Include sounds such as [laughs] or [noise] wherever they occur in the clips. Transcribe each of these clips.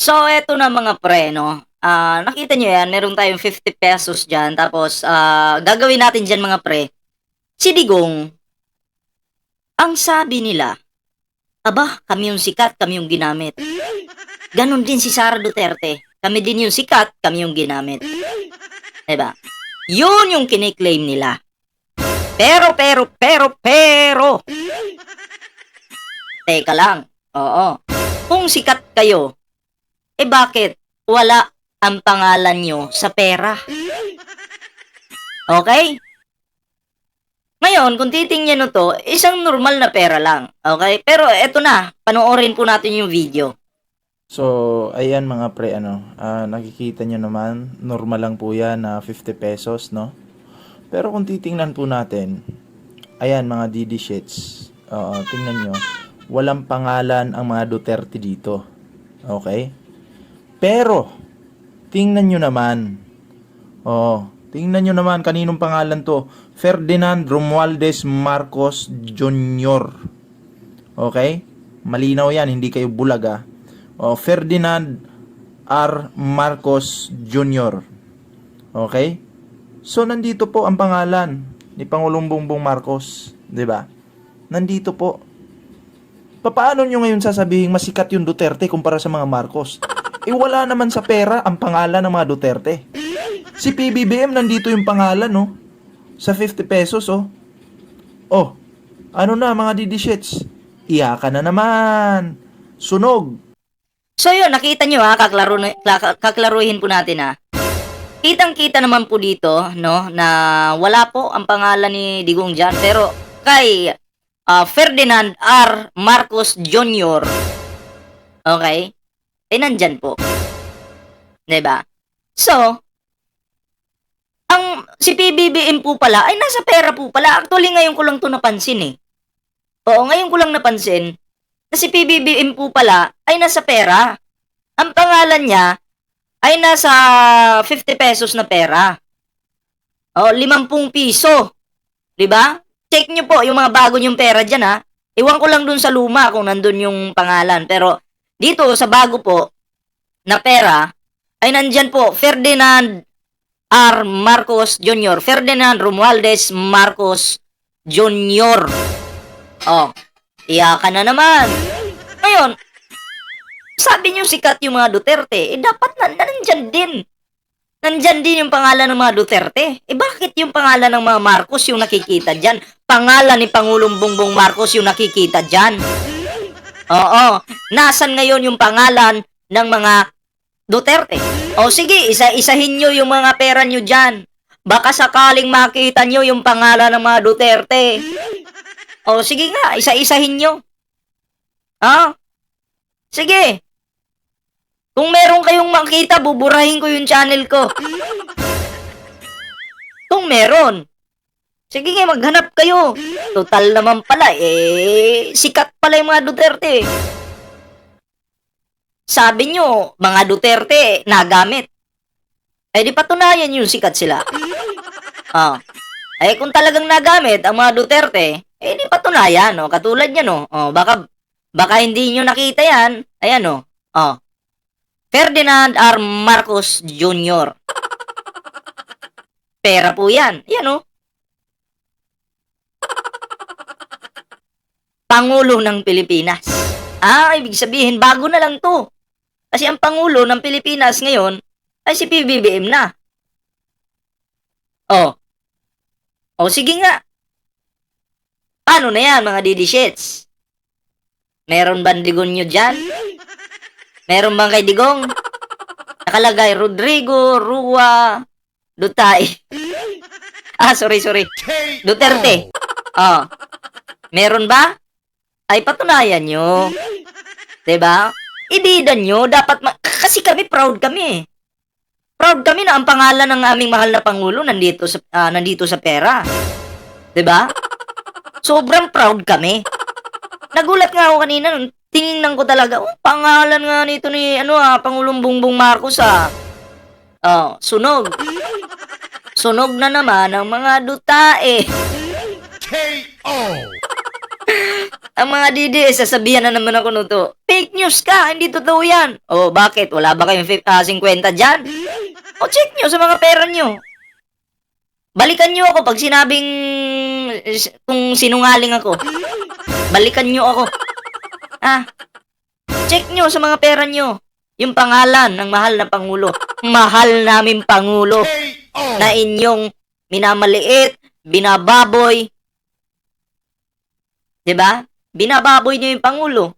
So, eto na mga pre, no? Ah, nakita nyo yan, meron tayong 50 pesos dyan. Tapos, ah, gagawin natin dyan mga pre. Si Digong, ang sabi nila, aba, kami yung sikat, kami yung ginamit. Ganon din si Sara Duterte. Kami din yung sikat, kami yung ginamit. Diba? Yun yung kiniklaim nila. Pero, pero, pero, pero. Teka lang. Oo. Kung sikat kayo, eh bakit wala ang pangalan nyo sa pera? Okay? Ngayon, kung titingnan nyo to, isang normal na pera lang. Okay? Pero eto na, panoorin po natin yung video. So, ayan mga pre, ano, ah, nakikita nyo naman, normal lang po yan na 50 pesos, no? Pero kung titingnan po natin, ayan mga DD shits, oo, tingnan nyo, walang pangalan ang mga Duterte dito. Okay? Pero, tingnan nyo naman, oh, tingnan nyo naman kaninong pangalan to, Ferdinand Romualdez Marcos Jr. Okay? Malinaw yan, hindi kayo bulag ah. O, Ferdinand R. Marcos Jr. Okay? So, nandito po ang pangalan ni Pangulong Bongbong Marcos. ba? Nandito po. Paano nyo ngayon sasabihin masikat yung Duterte kumpara sa mga Marcos? Eh, wala naman sa pera ang pangalan ng mga Duterte. Si PBBM nandito yung pangalan, no? Sa 50 pesos, oh. Oh, ano na mga DD shits? Iyakan na naman. Sunog. So yun, nakita nyo ha, kaklaro, kla- kaklaruhin po natin ha. Kitang-kita naman po dito, no, na wala po ang pangalan ni Digong dyan. Pero kay ah, Ferdinand R. Marcos Jr., okay, eh nandyan po. ba? So, ang si PBBM po pala ay nasa pera po pala. Actually, ngayon ko lang to napansin eh. Oo, ngayon ko lang napansin na si PBBM po pala ay nasa pera. Ang pangalan niya ay nasa 50 pesos na pera. O, 50 piso. 'Di ba? Check nyo po yung mga bago nyong pera dyan ha. Iwan ko lang dun sa luma kung nandun yung pangalan. Pero dito sa bago po na pera ay nandyan po Ferdinand R. Marcos Jr. Ferdinand Romualdez Marcos Jr. Oh, iyakan na naman. Ngayon, sabi niyo sikat yung mga Duterte, eh dapat na, nandyan din. Nandyan din yung pangalan ng mga Duterte. Eh bakit yung pangalan ng mga Marcos yung nakikita dyan? Pangalan ni Pangulong Bongbong Marcos yung nakikita dyan. Oo. Nasaan ngayon yung pangalan ng mga Duterte? O sige, isa-isahin nyo yung mga pera nyo dyan. Baka sakaling makita nyo yung pangalan ng mga Duterte. O sige nga, isa-isahin nyo. Ha? Sige. Kung meron kayong makita, buburahin ko yung channel ko. Kung meron. Sige nga, maghanap kayo. Total naman pala, eh, sikat pala yung mga Duterte. Sabi nyo, mga Duterte, nagamit. Eh, di patunayan yung sikat sila. [laughs] Ah. Eh, kung talagang nagamit ang mga Duterte, eh, di patunayan, no? Katulad yan, no? Oh, baka, baka hindi nyo nakita yan. Ayan, no? Oh. Ferdinand R. Marcos Jr. [laughs] Pera po yan. Yan, no? Pangulo ng Pilipinas. Ah, ibig sabihin, bago na lang to. Kasi ang Pangulo ng Pilipinas ngayon ay si PBBM na. Oh. Oh, sige nga. Ano na yan, mga DD shits? Meron ba digon nyo dyan? Meron bang kay Digong? Nakalagay Rodrigo, Rua, Dutay. [laughs] ah, sorry, sorry. Duterte. Oh. Meron ba? Ay, patunayan nyo. ba? Ibidan nyo. Dapat, ma- kasi kami, proud kami. Proud kami na ang pangalan ng aming mahal na Pangulo nandito sa, ah, nandito sa pera. 'Di ba? Sobrang proud kami. Nagulat nga ako kanina nung tiningnan ko talaga, oh, pangalan nga nito ni ano ah, Pangulong Bongbong Marcos ah. Oh, sunog. Sunog na naman ang mga dutae. Ang mga DDS, sasabihan na naman ako nito, fake news ka, hindi totoo yan. O, bakit? Wala ba kayong fif- ah, 50 dyan? O, check nyo sa mga pera nyo. Balikan nyo ako pag sinabing kung sinungaling ako. Balikan nyo ako. Ah, check nyo sa mga pera nyo. Yung pangalan ng mahal na Pangulo. Mahal namin Pangulo na inyong minamaliit, binababoy. 'Di ba? Binababoy niyo yung Pangulo.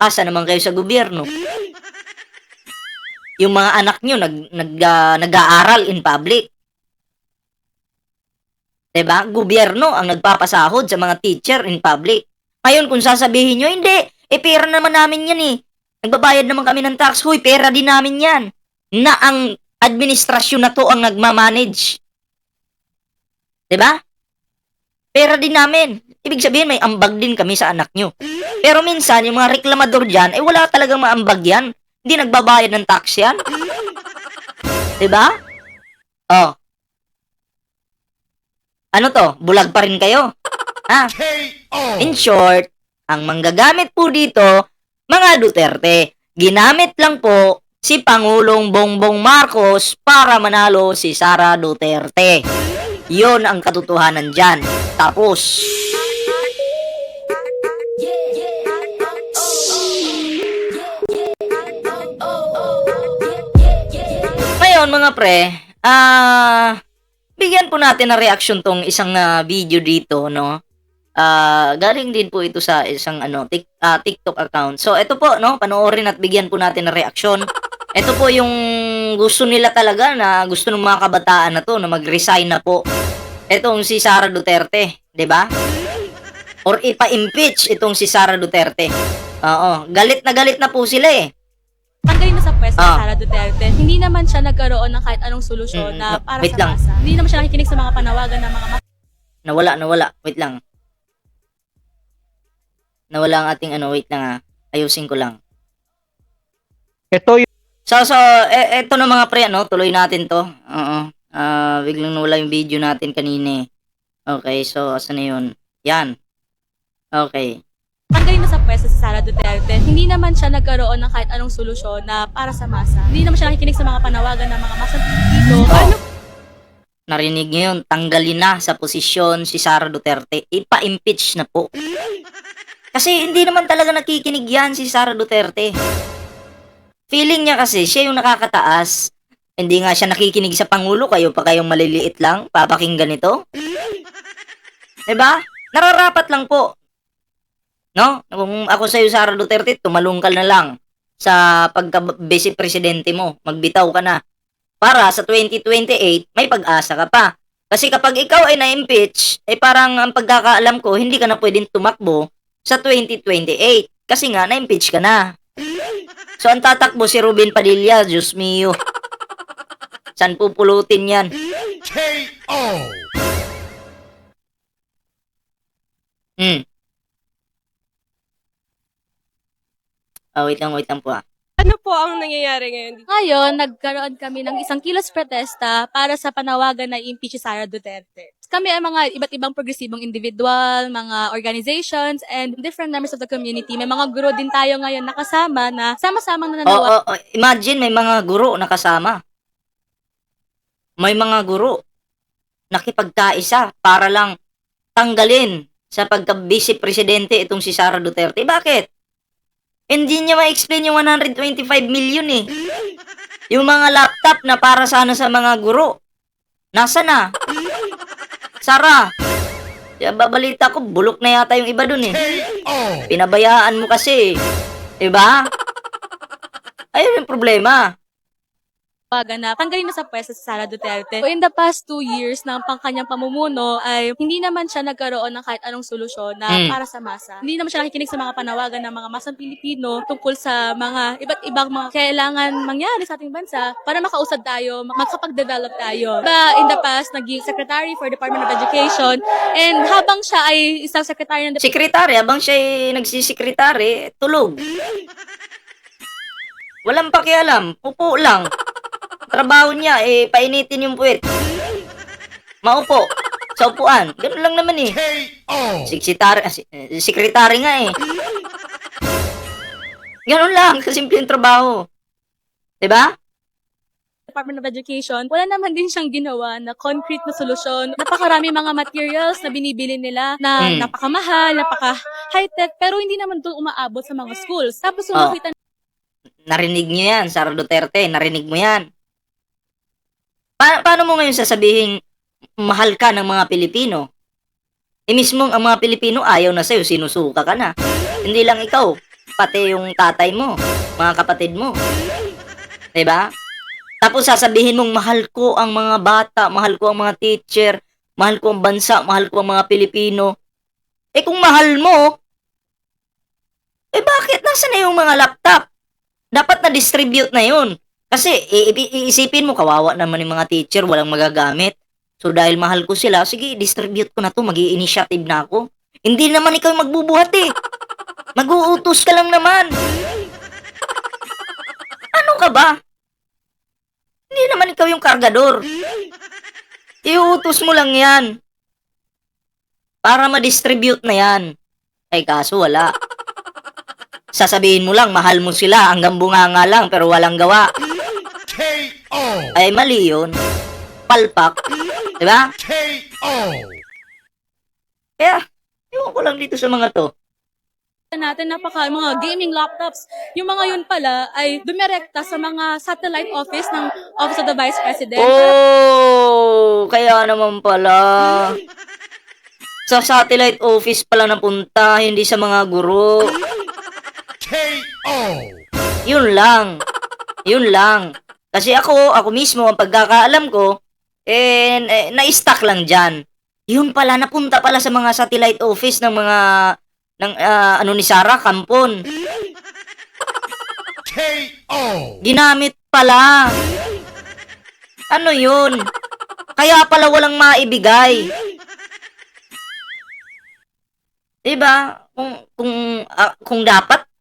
Asa naman kayo sa gobyerno? Yung mga anak niyo nag, nag, ah, nag-aaral in public. 'Di ba? Gobyerno ang nagpapasahod sa mga teacher in public. Ngayon, kung sasabihin nyo, hindi, eh pera naman namin yan eh. Nagbabayad naman kami ng tax. Huy, pera din namin yan. Na ang administrasyon na to ang nagmamanage. ba? Pera din namin. Ibig sabihin, may ambag din kami sa anak nyo. Pero minsan, yung mga reklamador dyan, eh wala talagang maambag yan. Hindi nagbabayad ng tax yan. [laughs] 'Di ba? Oh. Ano to? Bulag pa rin kayo? Ha? In short, ang manggagamit po dito, mga Duterte, ginamit lang po si Pangulong Bongbong Marcos para manalo si Sara Duterte. Yon ang katotohanan dyan. Tapos, ngayon mga pre, ah, bigyan po natin ng reaction tong isang ah, video dito, no? Ah, galing din po ito sa isang ano, tik, ah, TikTok account. So, ito po, no, panoorin at bigyan po natin ng reaksyon. Ito po yung gusto nila talaga na gusto ng mga kabataan na to na mag-resign na po. Itong si Sara Duterte, 'di ba? Or ipa-impeach itong si Sara Duterte. Oo, galit na galit na po sila eh. Tanggalin na sa pwesto Ah. Sara Duterte. Hindi naman siya nagkaroon ng kahit anong solusyon Mm, na no, para wait sa lang. masa. Hindi naman siya nakikinig sa mga panawagan ng mga Nawala, nawala. Wait lang. Nawala ang ating ano, wait lang ah. Ayusin ko lang. Ito yung So, so, e- eto na mga pre, ano, tuloy natin to. Oo. Ah, biglang nawala yung video natin kanina eh. Okay, so, asan na yun? Yan. Okay. Tanggalin na sa pwesto si Sara Duterte. Hindi naman siya nagkaroon ng kahit anong solusyon na para sa masa. Hindi naman siya nakikinig sa mga panawagan ng mga masang Pilipino. Ano Narinig niyo yun, tanggalin na sa posisyon si Sara Duterte. Ipa-impeach na po. Kasi hindi naman talaga nakikinig yan si Sara Duterte. Feeling niya kasi siya yung nakakataas. Hindi nga siya nakikinig sa Pangulo, kayo pa kayong maliliit lang, papakinggan ito. 'Di ba? Nararapat lang po. No? Kung ako sa iyo Sara Duterte, tumalong ka na lang sa pagka-vice presidente mo. Magbitaw ka na para sa 2028 may pag-asa ka pa. Kasi kapag ikaw ay na-impeach, eh parang ang pagkakaalam ko, hindi ka na pwedeng tumakbo sa 2028. Kasi nga, na-impeach ka na. So, ang tatakbo si Ruben Padilla, Diyos mio. San pupulutin yan? Hmm. Ah, wait lang, wait lang po ah. Ano po ang nangyayari ngayon dito? Ngayon, nagkaroon kami ng isang kilos protesta para sa panawagan na i-impeach si Sara Duterte. Kami ay mga iba't ibang progresibong individual, mga organizations, and different members of the community. May mga guro din tayo ngayon nakasama na sama-samang Oo, nananawa oo, oo. imagine may mga guro na kasama. May mga guro nakipagkaisa para lang tanggalin sa pagka-vice presidente itong si Sara Duterte. Bakit? Hindi niya ma-explain yung 125 million eh. Yung mga laptop na para sana sa mga guro. Nasa na? Sara. Kaya babalita ko, bulok na yata yung iba dun eh. Pinabayaan mo kasi. Diba? Ayun yung problema. Na tanggalin na sa pwesto si Sara Duterte. So in the past two years ng pangkanyang pamumuno ay hindi naman siya nagkaroon ng kahit anong solusyon na Mm. para sa masa. Hindi naman siya nakikinig sa mga panawagan ng mga masang Pilipino tungkol sa mga iba't ibang mga kailangan mangyari sa ating bansa para makausad tayo, mak- makapag-develop tayo. Diba, in the past, naging Secretary for Department of Education and habang siya ay isang Secretary ng Sekretary, habang siya ay nagsisekretary, tulog. Walang pakialam, upo lang. Trabaho niya, eh, painitin yung puwet. Maupo. Sa upuan. Ganun lang naman eh. Sekretary, ah, si- eh, sekretary nga eh. Ganun lang, [laughs] kasimple yung trabaho. 'Di ba? Department of Education, wala naman din siyang ginawa na concrete na solusyon. Napakarami mga materials na binibili nila na Hmm. napakamahal, napaka high-tech, pero hindi naman doon umaabot sa mga schools. Tapos Oh. nakita Narinig niyo yan, Sara Duterte, narinig mo yan. Pa- paano mo ngayon sasabihin mahal ka ng mga Pilipino? Eh mismo ang mga Pilipino ayaw na sa'yo, sinusuka ka na. Hindi lang ikaw, pati yung tatay mo, mga kapatid mo. ba? Tapos sasabihin mong mahal ko ang mga bata, mahal ko ang mga teacher, mahal ko ang bansa, mahal ko ang mga Pilipino. Eh kung mahal mo, eh bakit nasa na yung mga laptop? Dapat na-distribute na yun. Kasi iisipin mo, kawawa naman yung mga teacher, walang magagamit. So dahil mahal ko sila, sige, distribute ko na to, mag initiative na ako. Hindi naman ikaw magbubuhat eh. Mag-uutos ka lang naman. Ano ka ba? Hindi naman ikaw yung kargador. Iuutos mo lang yan. Para ma-distribute na yan. Ay kaso wala. Sasabihin mo lang, mahal mo sila, hanggang bunganga lang, pero walang gawa. Ay, mali yun. Palpak. [laughs] Di ba? Kaya, ewan ko lang dito sa mga to. natin napaka mga gaming laptops. Yung mga yun pala ay dumirekta sa mga satellite office ng Office of the Vice President. Oh, kaya naman pala. [laughs] Sa satellite office pala napunta, hindi sa mga guro. Yun lang. Yun lang. Kasi ako, ako mismo, ang pagkakaalam ko, eh, eh na-stuck lang dyan. Yun pala, napunta pala sa mga satellite office ng mga, ng, ah, ano ni Sarah, Kampon. [laughs] Ginamit pala. Ano yun? Kaya pala walang maibigay. Diba? Kung, kung, ah, kung dapat,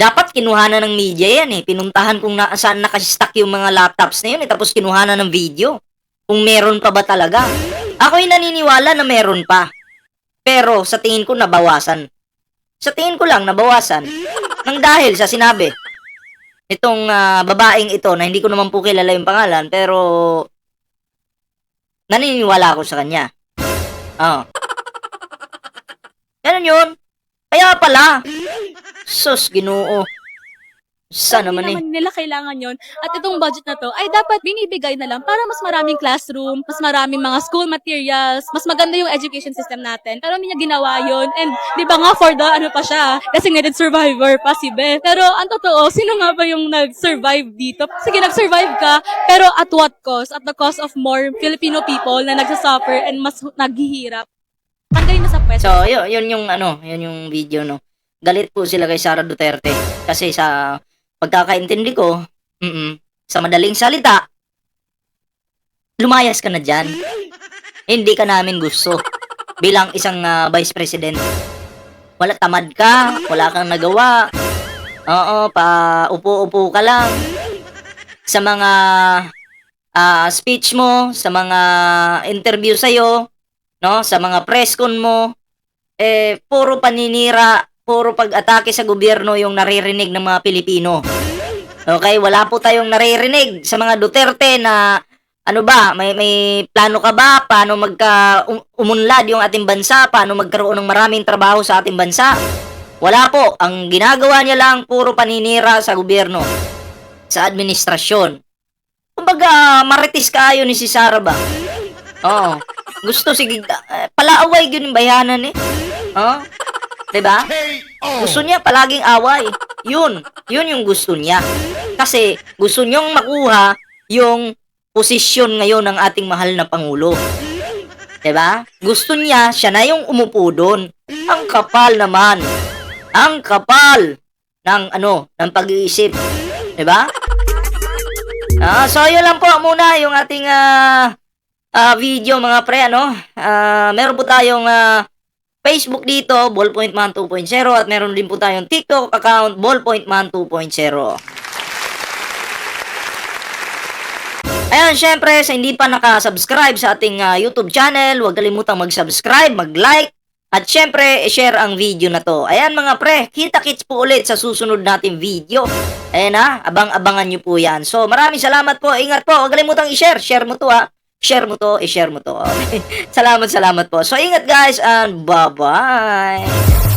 dapat kinuhanan ng media yan eh. Pinuntahan kung na, saan nakastock yung mga laptops na yun eh. Tapos kinuhanan ng video. Kung meron pa ba talaga. Ako'y naniniwala na meron pa. Pero sa tingin ko nabawasan. Sa tingin ko lang nabawasan. Nang dahil sa sinabi. Itong ah, babaeng ito na hindi ko naman po kilala yung pangalan pero naniniwala ako sa kanya. Oo. Ganun yun. Kaya pala. Sus, ginoo. Sa naman eh. Naman nila kailangan yon At itong budget na to ay dapat binibigay na lang para mas maraming classroom, mas maraming mga school materials, mas maganda yung education system natin. Pero hindi niya ginawa yon And di ba nga for the ano pa siya, designated survivor pa si Beth. Pero ang totoo, sino nga ba yung nag-survive dito? Sige, nag-survive ka, pero at what cost? At the cost of more Filipino people na nagsasuffer and mas naghihirap. Tanggalin na sa pwesto. So, yun, yun yung ano, yun yung video no. Galit po sila kay Sara Duterte kasi sa pagkakaintindi ko, mm sa madaling salita, lumayas ka na dyan. Hindi ka namin gusto bilang isang ah, vice president. Wala tamad ka, wala kang nagawa. Oo, pa upo-upo ka lang. Sa mga ah, speech mo, sa mga interview sa'yo, no, sa mga press con mo, eh, puro paninira, puro pag-atake sa gobyerno yung naririnig ng mga Pilipino. Okay, wala po tayong naririnig sa mga Duterte na ano ba, may may plano ka ba paano magka um- yung ating bansa, paano magkaroon ng maraming trabaho sa ating bansa? Wala po, ang ginagawa niya lang puro paninira sa gobyerno, sa administrasyon. Kumbaga, maritis kayo ni si Sara ba? Oo. Gusto sige, eh, palaaway yun yung bayanan eh. Oh? 'Di ba? Gusto niya palaging away. Yun, yun yung gusto niya. Kasi gusto niyang makuha yung posisyon ngayon ng ating mahal na pangulo. 'Di ba? Gusto niya siya na yung umupo doon. Ang kapal naman. Ang kapal ng ano, ng pag-iisip. 'Di ba? Ah, so yun lang po muna yung ating ah ah, video mga pre ano. Ah, meron po tayong ah, Facebook dito, Ballpoint Man 2.0 at meron din po tayong TikTok account, Ballpoint Man 2.0. Ayan, syempre, sa hindi pa nakasubscribe sa ating ah, YouTube channel, huwag kalimutang mag-subscribe, mag-like, at syempre, share ang video na to. Ayan mga pre, kita-kits po ulit sa susunod nating video. Ayan ha, abang-abangan nyo po yan. So, maraming salamat po. Ingat po. Huwag kalimutang i-share. Share mo to ha. Share mo to, i-share mo to. Okay. [laughs] salamat, salamat po. So, ingat guys and bye-bye.